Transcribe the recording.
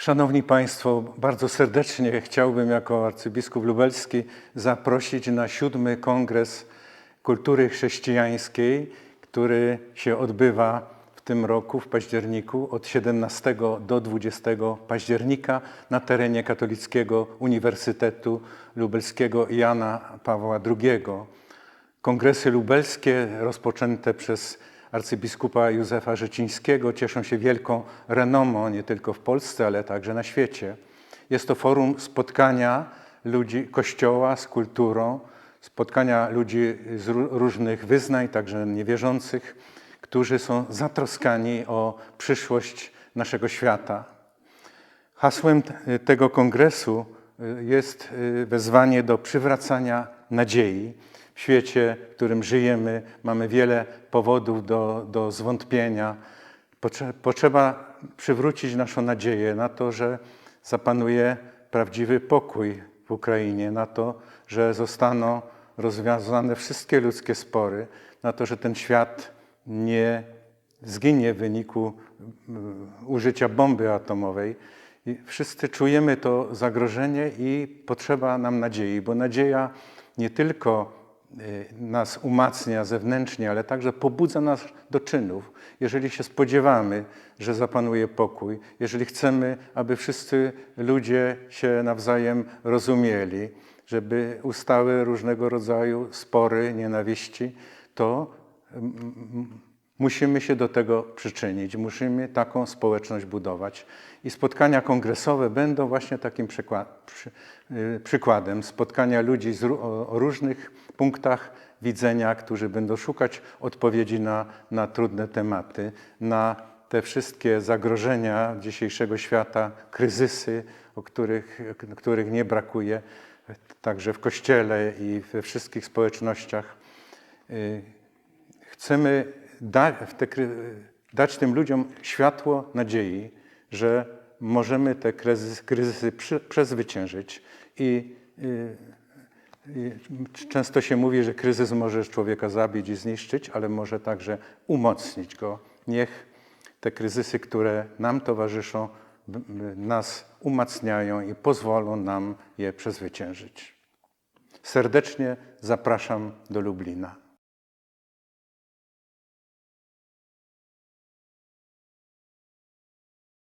Szanowni Państwo, bardzo serdecznie chciałbym jako arcybiskup lubelski zaprosić na siódmy Kongres Kultury Chrześcijańskiej, który się odbywa w tym roku, w październiku, od 17 do 20 października na terenie Katolickiego Uniwersytetu Lubelskiego Jana Pawła II. Kongresy lubelskie rozpoczęte przez arcybiskupa Józefa Rzecińskiego cieszą się wielką renomą nie tylko w Polsce, ale także na świecie. Jest to forum spotkania ludzi Kościoła z kulturą, spotkania ludzi z ró- różnych wyznań, także niewierzących, którzy są zatroskani o przyszłość naszego świata. Hasłem tego kongresu y, jest y, wezwanie do przywracania nadziei. Świecie, w którym żyjemy, mamy wiele powodów do, do zwątpienia. Potrze- Potrzeba przywrócić naszą nadzieję na to, że zapanuje prawdziwy pokój w Ukrainie, na to, że zostaną rozwiązane wszystkie ludzkie spory, na to, że ten świat nie zginie w wyniku mm, użycia bomby atomowej. I wszyscy czujemy to zagrożenie i potrzeba nam nadziei, bo nadzieja nie tylko nas umacnia zewnętrznie, ale także pobudza nas do czynów. Jeżeli się spodziewamy, że zapanuje pokój, jeżeli chcemy, aby wszyscy ludzie się nawzajem rozumieli, żeby ustały różnego rodzaju spory, nienawiści, to Musimy się do tego przyczynić, musimy taką społeczność budować. I spotkania kongresowe będą właśnie takim y, przykładem. Spotkania ludzi o różnych punktach widzenia, którzy będą szukać odpowiedzi na, na trudne tematy, na te wszystkie zagrożenia dzisiejszego świata, kryzysy, o których, których nie brakuje, także w kościele i we wszystkich społecznościach. Y, Chcemy da, te, dać tym ludziom światło nadziei, że możemy te kryzysy, kryzysy przy, przezwyciężyć. I, często się mówi, że kryzys może człowieka zabić i zniszczyć, ale może także umocnić go. Niech te kryzysy, które nam towarzyszą, nas umacniają i pozwolą nam je przezwyciężyć. Serdecznie zapraszam do Lublina.